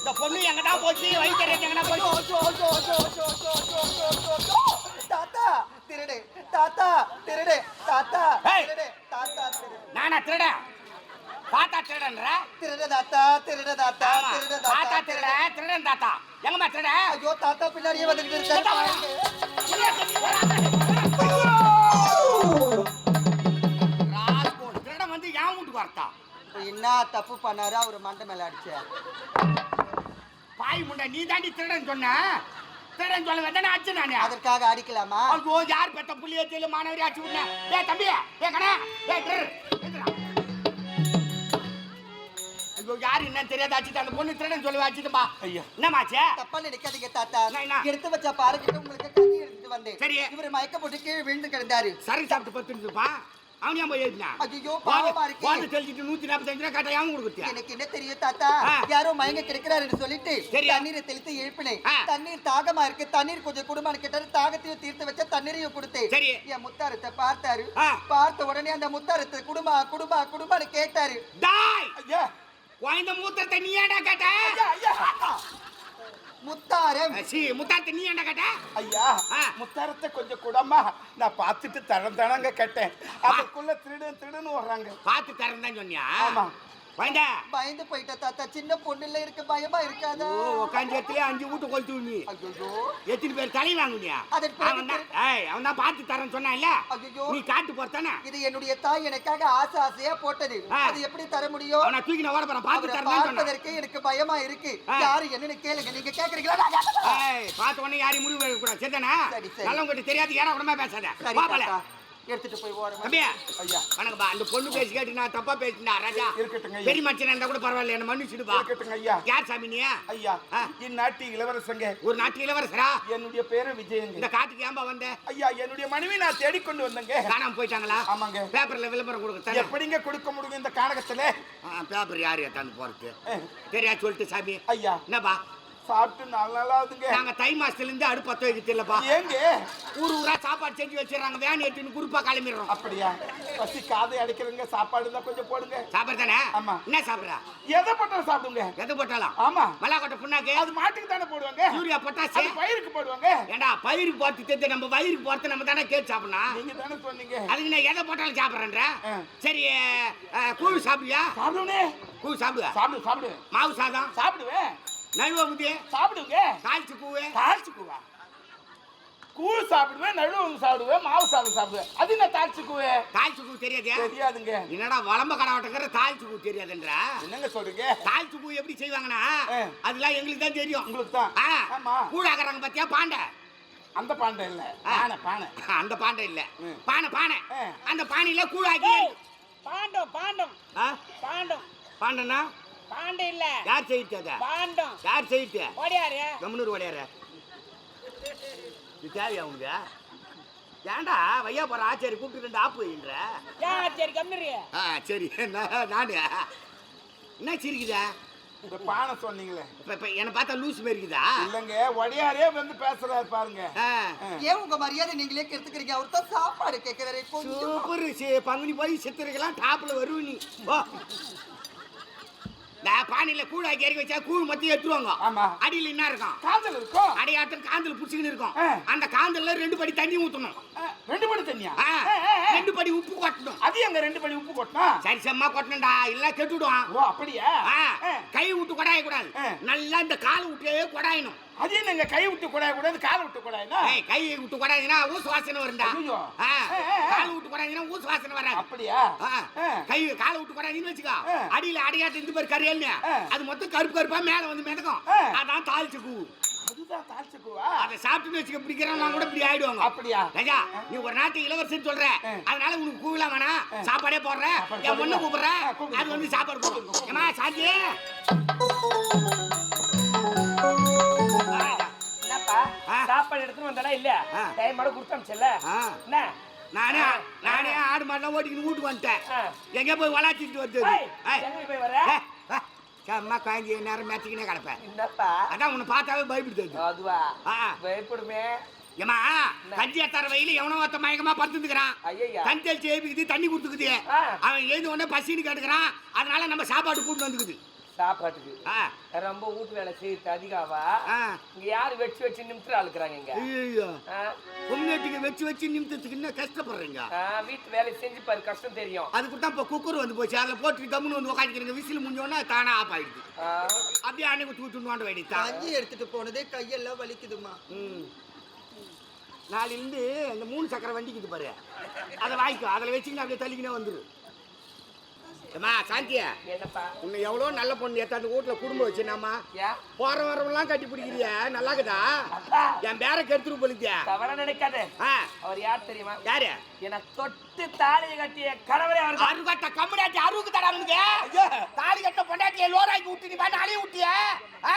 இந்த பொண்ணு எங்கடா போச்சு வயிற்று எங்கடா போச்சு தாத்தா திருடு தாத்தா திருடு தாத்தா திருடு தாத்தா திருடு நானா திருட தாத்தா திருடன்ற திருட தாத்தா திருட தாத்தா திருட தாத்தா திருட திருடன் தாத்தா எங்கம்மா திருட ஐயோ தாத்தா பின்னாடியே வந்துட்டு இருக்காரு ராஜ்கோட் திருடன் வந்து ஏன் வீட்டுக்கு வரத்தான் என்ன தப்பு பண்ணாரு? அவரு மண்டை மேல அடிச்சார் பாய் முண்டை நீ தாண்டி திருடன் சொன்ன? திருடன் சொல்ல வேண்டாம் அடிச்சு நானு. அதற்காக அடிக்கலாமா? ஐயோ யார் பெத்த புள்ளிய தெரியல மாணவரி அடிச்சு விட்டேன்? ஏ தம்பி ஏ கண்ணா ஏ திரு எந்திரா. ஐயோ யாரு என்ன தெரியாத அந்த பொண்ணு திருடன் சொல்லி அடிச்சுட்டுப்பா ஐயா. என்னமாச்சே தப்பா நினைக்காதீங்க தாத்தா. என்ன? எடுத்து வச்ச பாருக்கிட்ட உங்களுக்கு கண்ணி எடுத்துட்டு வந்தேன். சரி. இவர் மயக்க போட்டு கீழே விழுந்து கிடந்தாரு. சரி சாப்பிட்டு பத்து அவனையா போய் எழுதினா ஐயோ, பாவமா இருக்கே. வாட்டு தெளிச்சிட்டு நூத்தி நாற்பத்தஞ்சு ரூபா கட்ட அவன் கொடுத்தியா எனக்கு என்ன தெரியும் தாத்தா. யாரோ மயங்க கிடைக்கிறாருன்னு சொல்லிட்டு? தண்ணீரை தெளித்து எழுப்பினேன். தண்ணீர் தாகமா இருக்கு. தண்ணீர் கொஞ்சம் குடும்பம் கேட்டாரு. தாகத்தையும் தீர்த்து வச்ச தண்ணீரையும் கொடுத்தேன். சரி. என் முத்தாரத்தை பார்த்தாரு. பார்த்த உடனே அந்த முத்தாரத்தை குடும்பா குடும்பா குடும்பான்னு கேட்டாரு. ஐயா. குழந்த மூத்திரத்தை நீ கேட்ட? ஐயா. முத்தாரம் சி முத்தாரத்தை நீ ஏன்டா கேட்ட? ஐயா. முத்தாரத்தை கொஞ்சம் கூடமா. நான் பார்த்துட்டு தரம் தரங்க கேட்டேன் அதுக்குள்ள திருடு திருடுன்னு வர்றாங்க பார்த்து தான் சொன்னியா? ஆமா. பயந்து போயிட்ட தாத்தா சின்ன பொண்ணுல இருக்கு பயமா இருக்காதா? ஓ உட்காந்து இடத்துல அஞ்சு வீட்டு கொளுத்து நீ ஐயோ எத்தனை பேர் தலை வாங்குனியா? அவன் தான் ஏய் அவன் தான் பார்த்து தரேன்னு சொன்னான்ல? ஐயோ. நீ காட்டு போறதானே? இது என்னுடைய தாய் எனக்காக ஆசை ஆசையா போட்டது. அது எப்படி தர முடியும்? அவனை தூக்கி நான் ஓட போறேன் பார்த்து தரேன் சொன்னான். பார்ப்பதற்கு எனக்கு பயமா இருக்கு. யாரு என்னன்னு கேளுங்க. நீங்க கேக்குறீங்களா. ஏய் பார்த்த உடனே யாரையும் முடிவு எடுக்க கூடாது சரிதானே. நல்லவங்க தெரியாது யாரா கூடமா பேசாத. பாப்பல எடுத்துட்டு போய் ஓரமா ஐயா. வணக்கம்பா அந்த பொண்ணு பேசி கேட்டு நான் தப்பா பேசிட்டா ராஜா. இருக்கட்டுங்க. பெரிய மச்சன் இருந்தா கூட பரவாயில்ல என்ன மன்னிச்சுடுப்பா. இருக்கட்டுங்க ஐயா. யார் சாமி நீ? ஐயா. இந்நாட்டு இளவரசங்க. ஒரு நாட்டு இளவரசரா? என்னுடைய பேரு விஜயங்க. இந்த காட்டுக்கு ஏன்பா வந்த? ஐயா என்னுடைய மனைவி நான் தேடிக்கொண்டு வந்தேங்க. காணாம போயிட்டாங்களா? ஆமாங்க. பேப்பர்ல விளம்பரம் கொடுக்க எப்படிங்க கொடுக்க முடியும் இந்த கானகத்துல பேப்பர் யார் ஏத்தாந்து போறது தெரியா சொல்லிட்டு சாமி? ஐயா. என்னப்பா? சாப்பிட்டு நாலு நாளாவதுங்க நாங்க தை மாசத்துல இருந்து அடுப்பு பத்த வைக்க தெரியலப்பா. ஏங்க? ஊர் ஊரா சாப்பாடு செஞ்சு வச்சிடறாங்க. வேன் எடுத்துன்னு குறுப்பா கிளம்பிடுறோம். அப்படியா? பசி காதை அடைக்கிறவங்க சாப்பாடு தான் கொஞ்சம் போடுங்க. சாப்பிட தானே? ஆமா. என்ன சாப்பிடுறா? எதை போட்டாலும் சாப்பிடுங்க. எது போட்டாலும். ஆமா. மல்லாக்கொட்டை புண்ணாக்கு. அது மாட்டுக்கு தானே போடுவாங்க. யூரியா பொட்டாசு பயிருக்கு போடுவாங்க. ஏண்டா பயிருக்கு போறது தெரிஞ்சு நம்ம வயிறுக்கு போறது நம்ம தானே கேட்டு சாப்பிடணும். நீங்க தானே சொன்னீங்க. அதுக்கு நான் எதை போட்டாலும் சாப்பிட்றேன்ற. சரி கூழ் சாப்பிடுவியா? சாப்பிடுவனே. கூழ் சாப்பிடுவா? சாப்பிடு சாப்பிடு. மாவு சாதம்? சாப்பிடுவேன். நழுவ முதி சாப்பிடுங்க. காய்ச்சி கூவு. தாளிச்சுக்குவா கூழ் சாப்பிடுவேன் நழுவு சாப்பிடுவேன் மாவு சாப்பிடு சாப்பிடுவேன். அது என்ன தாளிச்சுக்குவே தாய்ச்சி கூ தெரியாதே. தெரியாதுங்க. என்னடா வளம்ப கடவாட்டங்கிற தாய்ச்சி கூ தெரியாதுன்றா? என்னங்க சொல்றீங்க? தாய்ச்சி பூ எப்படி செய்வாங்கன்னா. அதெல்லாம் எங்களுக்கு தான் தெரியும். உங்களுக்கு தான். கூழாக்குறாங்க பாத்தியா? பாண்டை அந்த பாண்டை இல்ல. பானை பானை. அந்த பாண்டை இல்ல. பானை பானை. அந்த பானையில கூழாக்கி பாண்டம் பாண்டம்? பாண்டம். பாண்டனா? பாண்டம் இல்ல. யார் செய்யிட்டு அத? பாண்டம் யார் செய்யிட்டு ஓடியாரு. கம்னூர் ஓடையார. இது தேவையா உனக்கு? ஏன்டா வையா போற ஆச்சாரி கூப்பிட்டு ரெண்டு ஆப்பு வைன்ற ஏன் சரி கம்மிரு ஆ சரி. நான் நானு. என்ன சிரிக்குதா? இந்த பானை சொன்னீங்களே. இப்ப என்னை பார்த்தா லூஸ் மாதிரி இருக்குதா? இல்லங்க ஒடியாரே வந்து பேசுறாரு பாருங்க. ஏன் உங்க மரியாதை நீங்களே கெடுத்துக்கிறீங்க? அவர் தான் சாப்பாடு கேட்கிறாரு சூப்பர் பங்குனி போய் சித்திரைக்கெல்லாம் டாப்ல வருவ நீ பானையில கூழ் ஆக்கி இறக்கி வச்சா கூழ் மொத்தம் எடுத்துருவாங்க. அடியில என்ன இருக்கும்? காதல் இருக்கும் அடையாட்டம் காந்தல் புடிச்சுக்கின்னு இருக்கும். அந்த காந்தல்ல ரெண்டு படி தண்ணி ஊத்தணும். ரெண்டு படி தண்ணியா. ரெண்டு படி உப்பு கொட்டணும். அது எங்க ரெண்டு படி உப்பு கொட்டணும். சரி செம்மா கொட்டணும்டா. இல்ல கெட்டுடும். ஓ அப்படியா. கை விட்டு கொடாய கூடாது. நல்லா இந்த கால் விட்டே கொடாயணும். அது என்னங்க கை விட்டு கூடாது கூடாது கால் விட்டு ஏய், கை விட்டு கொடாதுன்னா ஊசு வாசனை வரும்டா. கால் விட்டு கொடாதுன்னா ஊசு வாசனை வராது. அப்படியா. கை காலை விட்டு கொடாதுன்னு வச்சுக்கோ. அடியில அடையாட்டு இந்த பேர் கரையல்னு. அது மொத்தம் கருப்பு கருப்பா மேல வந்து மிதக்கும். அதான் தாளிச்சு கூ. அதுதான் தாழ்ச்சிக்குவா அதை சாப்பிட்டுன்னு வச்சுக்க பிடிக்கிறவங்க கூட இப்படி ஆயிடுவாங்க. அப்படியா? ராஜா நீ ஒரு நாட்டு இளவரசன் சொல்ற. அதனால உனக்கு கூவலாம் வேணாம். சாப்பாடே போடுற. என் பொண்ணு போடுங்க. கூப்பிடுற. அது வந்து சாப்பாடு போடும் ஏமா சாந்தி. சாப்பாடு எடுத்துட்டு வந்தானா இல்ல? ஆ. டைமோட கொடுத்தமிச்சல ஆ. என்ன? நானே நானே ஆடு மாடெல்லாம் ஓட்டிக்கின்னு வீட்டுக்கு வந்துட்டேன். எங்கே போய் வளாச்சிட்டு வருது எங்க போய் வர செம்ம காய்ஞ்சி நேரம் மேட்சிக்கினே கிடப்பேன். என்னப்பா? அதான் உன்னை பார்த்தாவே பயப்படுது அதுவா? ஆ. பயப்படுமே. ஏமா கஞ்சி அத்தார வயல எவனோ ஒருத்த மயக்கமா படுத்துக்கிறான் தெளிச்சு ஏபிக்குது தண்ணி கொடுத்துக்குது. அவன் எழுந்து உடனே பசின்னு கேட்டுக்கிறான். அதனால நம்ம சாப்பாடு கூட்டு வந்துக்குது. சாப்பாட்டுக்கு. ஆ. ரொம்ப வீட்டு வேலை செய்யறது அதிகாவா? ஆ. இங்க யாரு வச்சு வச்சு நிமிஷம் ஆளுக்குறாங்க இங்க? ஐயோ ஆ? பொம்னேட்டுக்கு வச்சு வச்சு நிமித்தத்துக்கு என்ன கஷ்டப்படுறீங்க? ஆ, வீட்டு வேலை செஞ்சு பாரு கஷ்டம் தெரியும். அதுக்கு தான் இப்போ குக்கர் வந்து போச்சு. அதில் போட்டு கம்முன்னு வந்து உட்காந்துக்கிறீங்க விசில் முடிஞ்சோடனே தானா ஆஃப் ஆயிடுது. அப்படியே அன்னைக்கு தூட்டு வாண்ட வேண்டியதான் கஞ்சி எடுத்துட்டு போனதே கையெல்லாம் வலிக்குதுமா ம். நாளையிலேருந்து இந்த மூணு சக்கரை வண்டிக்குது பாரு. அதை வாங்கிக்கோ. அதில் வச்சுக்கின்னு அப்படியே தள்ளிக்கினே வந்துரு ஏம்மா சாந்தியா? என்னப்பா? உன்னை எவ்வளோ நல்ல பொண்ணு ஏத்தாந்து வீட்டில் குடும்பம் வச்சுனாமா? போற வரவெல்லாம் கட்டி பிடிக்கிறிய? நல்லாக்குதா? அப்பா. என் பேரை கெடுத்துரு போலுத்தியா தவற நினைக்காத. ஆ. அவர் யார் தெரியுமா? யாரு? என தொட்டு தாலியை கட்டிய கணவரே அவர் அரு கட்ட கம்முடாட்டி அருவுக்கு தடா அவனுக்கு தாலி கட்ட பொண்டாட்டிய லோராக்கி விட்டு நீ பாட்டு அழிய விட்டிய? ஆ?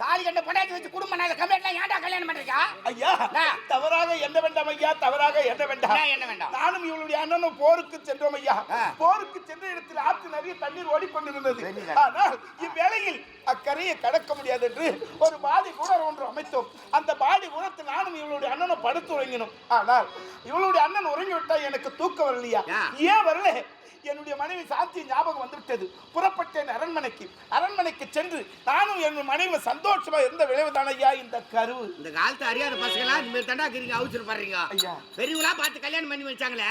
தாலி கட்ட பொண்டாட்டி வச்சு குடும்பம் நான் கம்மியாட்டிலாம் ஏன்டா கல்யாணம் பண்றீங்க? ஐயா என்ன? தவறாக என்ன வேண்டாம் ஐயா தவறாக என்ன வேண்டாம். என்ன வேண்டாம். நானும் இவளுடைய அண்ணனும் போருக்கு சென்றோம் ஐயா. போருக்கு சென்ற இடத்தில் ஆற்று நிறைய தண்ணீர் ஓடிக்கொண்டிருந்தது. ஆனால் இவ்வேளையில் அக்கரையை கடக்க முடியாது என்று ஒரு பாடி குணர் ஒன்று அமைத்தோம். அந்த பாடி குணத்தில் நானும் இவளுடைய அண்ணனும் படுத்து உறங்கினோம். ஆனால் இவளுடைய அண்ணன் உறங்கி விட்டா எனக்கு தூக்கம் வரலையா. ஏன் வரல? என்னுடைய மனைவி சாந்தி ஞாபகம் வந்துவிட்டது. புறப்பட்டேன் அரண்மனைக்கு. அரண்மனைக்கு சென்று நானும் என் மனைவி சந்தோஷமா இருந்த விளைவுதான் ஐயா இந்த கருவு இந்த காலத்து அறியாத பசங்களாம் இந்த மாதிரி தண்டா அவசரம் பண்றீங்க ஐயா. பெரியவங்களா பார்த்து கல்யாணம் பண்ணி வச்சாங்களே?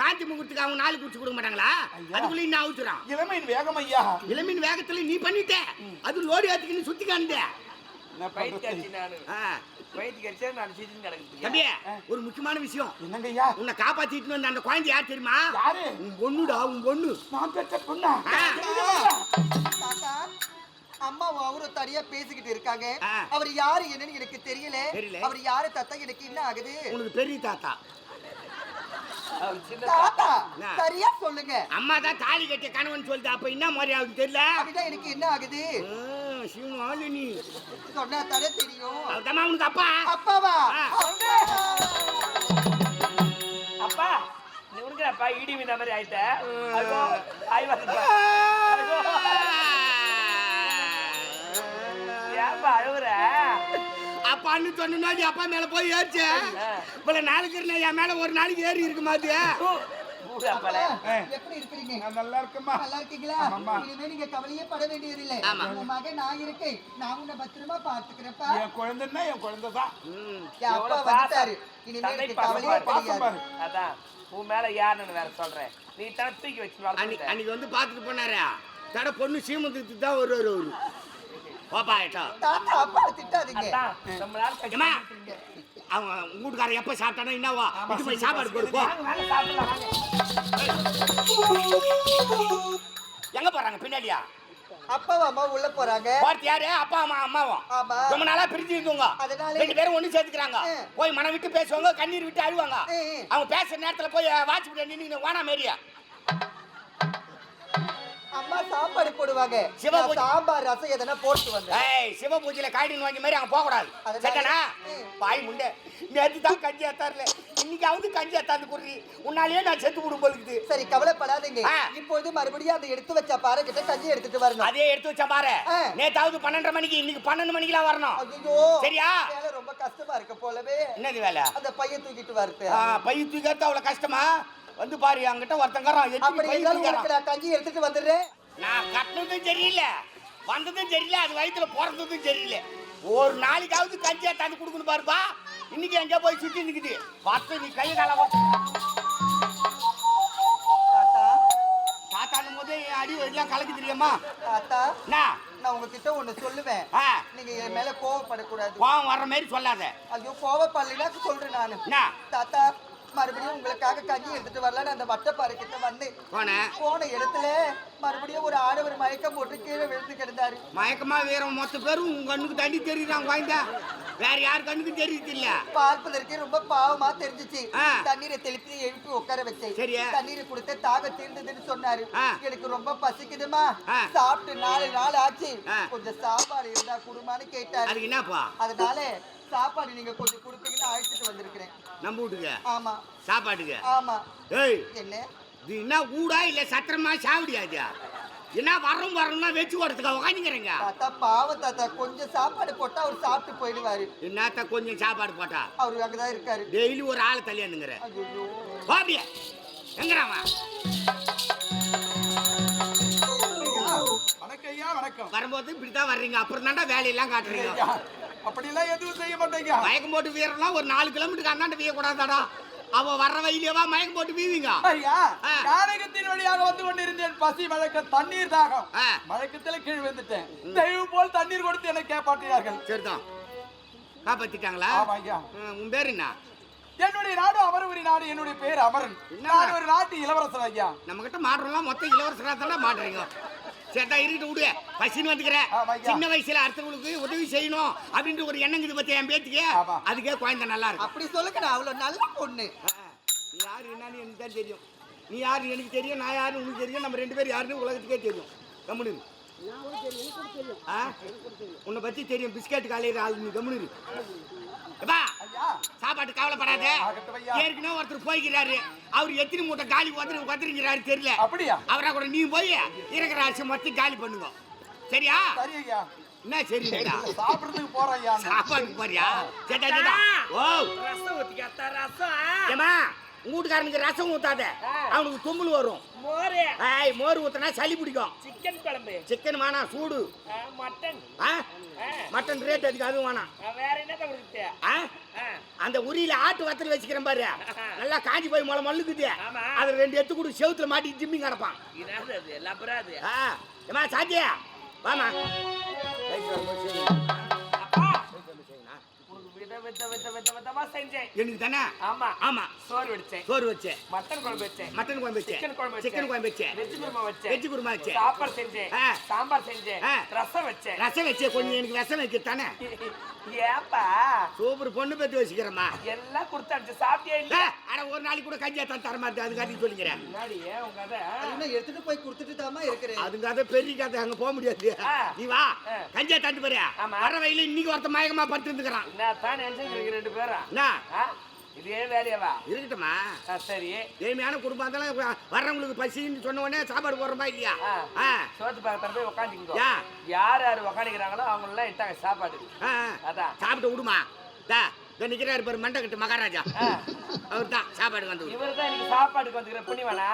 சாந்தி முகூர்த்துக்கு அவங்க நாலு குடிச்சு கொடுக்க மாட்டாங்களா? அதுக்குள்ள இன்னும் அவசரம் இளமையின் வேகம் ஐயா. இளமின் வேகத்துல நீ பண்ணிட்ட. அது லோடி ஆத்துக்கு சுத்தி காணுத ஒரு முக்கியமான விஷயம். என்னங்க ஐயா உன்னை காப்பாத்திட்டு வந்த அந்த குழந்தை யார் தெரியுமா? யாரு? உன் பொண்ணுடா உன் பொண்ணு. நான் பெற்ற பொண்ணா? அம்மாவும் அவரும் தனியா பேசிக்கிட்டு இருக்காங்க. அவர் யாரு என்னன்னு எனக்கு தெரியல. அவர் யாரு தாத்தா? எனக்கு என்ன ஆகுது? உனக்கு பெரிய தாத்தா. அவர் தாத்தா என்ன? சரியா சொல்லுங்க. அம்மா தான் தாலி கட்டிய கணவன் சொல்லிட்டு அப்ப என்ன மாதிரி ஆகுது தெரியல? அப்படின்னா எனக்கு என்ன ஆகுது? சிவன் ஆளு நீ. சொன்னா தானே தெரியும். அவதாம்மா உனக்கு அப்பா? அப்பாவா? ஆ. அப்பா! அப்பா நீ உனக்குப்பா இடி மீன மாதிரி ஆயிட்ட. ஐயோ அப்பான்னு சொன்னா நீ அப்பா மேல போய் ஏறிச்ச. இவ்வளவு நாளைக்கு இருந்தா என் மேல ஒரு நாளைக்கு ஏறி இருக்கு மாத்திய அப்பா எப்படி இருக்கிறீங்க? நான் நல்லா இருக்கேம்மா. நல்லா இருக்கீங்களா? இனிமே நீங்க கவலையே பட வேண்டியதில்லை. உங்க மகன் நான் இருக்கேன். நான் உன்னை பத்திரமா பாத்துக்கிறேன்ப்பா என் குழந்தைன்னா என் குழந்தை தான் அப்பா வந்துட்டாரு. இனிமே எனக்கு கவலையே கிடையாது. அதான். உன் மேல யாருன்னு வேற சொல்றேன். நீ தூக்கி வச்சு. அன்னைக்கு வந்து பாத்துட்டு போனாரு. தட பொண்ணு சீமந்தத்துக்கு தான் வருவாரு அவரு. பாப்பா ஏட்டா. தாத்தா அப்பா திட்டாதீங்க. உங்க வீட்டுக்காரன் எப்ப சாப்பிட்டானோ என்னவா இது போய் சாப்பாடு போடு போ வாங்க, வாங்க, சாப்பிடலாம், வாங்க. எங்க போறாங்க பின்னாடியா? அப்பாவும் அம்மா உள்ள போறாங்க. பார்த்து யாரு? அப்பா அம்மா அம்மாவும். ரொம்ப நாளா பிரிஞ்சு இருந்தவங்க அதனால- ரெண்டு பேரும் ஒண்ணு சேர்த்துக்கிறாங்க. போய் மனம் விட்டு பேசுவாங்க கண்ணீர் விட்டு அழுவாங்க. அவங்க பேசுற நேரத்துல போய் வாட்ச் பண்ணி நின்று வானா மேரியா. அம்மா சாப்பாடு போடுவாங்க. சிவா. சாம்பார் ரசம் எதனா போட்டு வந்தேன். ஏய் சிவ பூஜையில காய்டின் வாங்கி மாதிரி அங்க போக கூடாது சரிதானா. பாய் முண்டை. நேத்து தான் கஞ்சி ஏத்தாருல இன்னைக்காவது கஞ்சி ஏத்தாந்து குடுறி. உன்னாலேயே நான் செத்து விடும் போலுக்குது சரி கவலைப்படாதீங்க. இப்போது மறுபடியும் அந்த எடுத்து வச்ச பாறை கிட்ட கஞ்சி எடுத்துட்டு வரணும். அதே எடுத்து வச்சா பாரு. ஆ. நேத்தாவது பன்னெண்டரை மணிக்கு இன்னைக்கு பன்னெண்டு மணிக்கெல்லாம் வரணும். சரியா? வேலை ரொம்ப கஷ்டமா இருக்க போலவே. என்னது வேலை? அந்த பையன் தூக்கிட்டு வருது ஆ, பை தூக்கிறது அவ்வளவு கஷ்டமா? வந்து பாரு உனக்கு நான் கஞ்சி எடுத்துட்டு வந்துடுறேன். நான் கட்டினதும் சரியில்ல. வந்ததும் சரியில்லை அது வயித்துல பிறந்ததும் சரியில்லை. ஒரு நாளைக்காவது கஞ்சியா தந்து கொடுக்கணும் பாருப்பா. இன்னைக்கு எங்கேயோ போய் சுத்தி நிக்குது? பார்த்து நீ கை கால தாத்தா. தாத்தானும் போது என் அடி எல்லாம் கலக்கு தெரியுமா? தாத்தா என்ன? நான் உங்ககிட்ட ஒண்ணு சொல்லுவேன். நீங்க என் மேல கோவப்படக்கூடாது. கோவம் வர்ற மாதிரி சொல்லாத. ஐயோ கோவப்படலைன்னா சொல்றேன் நானு. தாத்தா மறுபடியும் உங்களுக்காக கஞ்சி எடுத்துட்டு வரலான்னு அந்த வட்டப்பாறை கிட்ட வந்தேன் போன. இடத்துல மறுபடியும் ஒரு ஆடவர் மயக்கம் போட்டு கீழே விழுந்து கிடந்தாரு. மயக்கமா வீரம் மொத்த பேரும் உங்க கண்ணுக்கு தண்ணி தெரியுறாங்க வாய்ந்தா. வேற யார் கண்ணுக்கும் தெரியுது இல்ல? பார்ப்பதற்கு ரொம்ப பாவமா தெரிஞ்சுச்சு. தண்ணீரை தெளித்து எழுப்பி உட்கார வச்சேன். சரி. தண்ணீரை கொடுத்து தாக தீர்ந்ததுன்னு சொன்னாரு. எனக்கு ரொம்ப பசிக்குதுமா. சாப்பிட்டு நாலு நாள் ஆச்சு. கொஞ்சம் சாப்பாடு இருந்தா குடுமான்னு கேட்டாரு. என்னப்பா? அதனால சாப்பாடு நீங்க கொஞ்சம் கொடுப்பீங்கன்னு அழைச்சிட்டு வந்திருக்கிறேன். நம்ம வீட்டுக்கு? ஆமா. சாப்பாட்டுக்கு? ஆமா. ஏய் என்ன? இது என்ன ஊடா இல்ல சத்திரமா சாவடியாது என்ன வரும் வரணும்னா வச்சு ஓடுறதுக்கா உக்காந்துக்கிறேங்க? தாத்தா பாவம் தாத்தா. கொஞ்சம் சாப்பாடு போட்டா அவர் சாப்பிட்டு போயிடுவாரு. என்னத்த கொஞ்சம் சாப்பாடு போட்டா? அவரு அங்கதான் இருக்காரு. டெய்லி ஒரு ஆள் ஐயோ பாபிய எங்கிறான் வணக்கம் வணக்கம். வரும்போது இப்படித்தான் வர்றீங்க. அப்புறம் தாண்டா வேலையெல்லாம் காட்டுறீங்க. அப்படிலாம் எதுவும் செய்ய மாட்டேங்க. மயக்கம் போட்டு வீரலாம் ஒரு நாலு கிலோமீட்டருக்கு அண்ணாண்ட வீய கூடாதாடா அவ வர்ற வயலேவா மயக்கம் போட்டு வீவீங்க? ஐயா. நாடகத்தின் வழியாக வந்து கொண்டிருந்தேன். பசி மழக்க தண்ணீர் தாகம். மழக்கத்துல கீழ் வந்துட்டேன் தெய்வம் போல் தண்ணீர் கொடுத்து என்னை கேப்பாற்றினார்கள். சரிதான். காப்பாத்திட்டாங்களா? ஐயா. உன் பேர் என்ன? என்னுடைய நாடு அமரவரி நாடு என்னுடைய பேர் அமரன்? நான் ஒரு நாட்டு இளவரசன் ஐயா. நம்ம கிட்ட மாடுறோம்லாம் மொத்தம் இளவரசரா தானே மாடுறீங்க சேட்டா இருக்கட்டும் விடு. பசின்னு வந்துக்கிறேன். சின்ன வயசுல அடுத்தவங்களுக்கு உதவி செய்யணும் அப்படின்ற ஒரு எண்ணம் இது பத்தி என் பேத்துக்கு. அதுக்கே குழந்தை நல்லா இருக்கும். அப்படி சொல்லுங்க நான் அவ்வளவு நல்ல பொண்ணு. நீ யாரு என்னன்னு எனக்கு தான் தெரியும். நீ யாரு எனக்கு தெரியும் நான் யாரு உனக்கு தெரியும் நம்ம ரெண்டு பேரும் யாருன்னு உலகத்துக்கே தெரியும். கம்முனு உன்னை பத்தி தெரியும். பிஸ்கட் காலையில் ஆள் நீ கம்முனு. எப்பா சாப்பாட்டு கவலைப்படாத. ஏற்கனவே ஒருத்தர் போய்க்கிறாரு. அவர் எத்தனை மூட்டை காலி வந்து வந்துருங்கிறாரு தெரியல. அப்படியா? அவரா கூட நீ போய் இருக்கிற அரிசி மொத்தம் காலி பண்ணுங்க. சரியா? சரி என்ன சரிடா சாப்பிடுறதுக்கு போறேன் ஐயா. சாப்பாடுக்கு போறியா? சேட்டா சேட்டா ஓ. ரசம் ஊத்திக்காத்தா ரசம். ஏமா வீட்டுக்காரனுக்கு ரசம் ஊத்தாத. அவனுக்கு தும்மல் வரும். மோரு. ஏய் மோர் ஊத்துனா சளி பிடிக்கும். சிக்கன் குழம்பு. சிக்கன் வேணாம் சூடு. மட்டன். ஆ, மட்டன் ரேட் அதுக்கு அதுவும் வேணாம். ஆ, வேற என்ன கொடுத்து ஆ? அந்த உரியில ஆட்டு வத்தல் வச்சுக்கிறேன் பாரு. நல்லா காஞ்சி போய் முளை மல்லுக்குது ஆமா. அதுல ரெண்டு எத்து கூட செவுத்துல மாட்டி ஜிம்மி கிடப்பான். அது? ஏமா சாத்தியா? வாமா உனக்கு வித வித வித வித விதமா செஞ்சேன். எனக்கு தானே? ஆமா. ஆமா. சோறு வடிச்சேன். சோறு வச்சேன் மட்டன் குழம்பு வச்சேன். மட்டன் குழம்பு வச்சேன் சிக்கன் குழம்பு வச்சேன். சிக்கன் குழம்பு வச்சேன் வெஜ் குருமா வச்சேன். வெஜ் குருமா வச்சேன் சாப்பாடு செஞ்சேன். சாம்பார் செஞ்சேன். ஆ. ரசம் வச்சேன். ரசம் வச்சே கொஞ்சம் எனக்கு ரசம் வைக்க தானே? ஏப்பா? சூப்பர் பொண்ணு பத்தி வச்சுக்கிறேம்மா. எல்லாம் கொடுத்தாச்சு சாப்பிட்டியா இல்ல ஆனா ஒரு நாளைக்கு கூட கஞ்சியா தான் தர மாட்டேன் அதுக்காட்டி சொல்லிக்கிறேன். முன்னாடி உங்க கதை இன்னும் எடுத்துட்டு போய் கொடுத்துட்டு தாமா இருக்கிறேன் அதுங்க அதை பெரிய கதை. அங்க போக முடியாது. நீ வா. கஞ்சியா தட்டு பாரு ஆமா. வர வயல இன்னைக்கு ஒருத்த மயக்கமா படுத்து இருந்துக்கிறான் நான் தான் நினைச்சிருக்கீங்க ரெண்டு பேரும்? இதே வேலையாவா? இருக்கட்டுமா சரி. ஏழ்மையான குடும்பம் இருந்தாலும் வர்றவங்களுக்கு பசின்னு சொன்ன உடனே சாப்பாடு போடுறோமா இல்லையா? சோத்து பக்கத்துல போய் உக்காந்துக்கோ யா. யார் யார் உக்காந்துக்கிறாங்களோ அவங்க எல்லாம் இட்டாங்க சாப்பாடு அதான் சாப்பிட்டு விடுமா? தா இந்த நிக்கிறாரு பாரு மண்டை கட்டு மகாராஜா. அவர் தான் சாப்பாடு வந்து இவர் தான் இன்னைக்கு சாப்பாடுக்கு வந்துக்கிற புண்ணியவனா?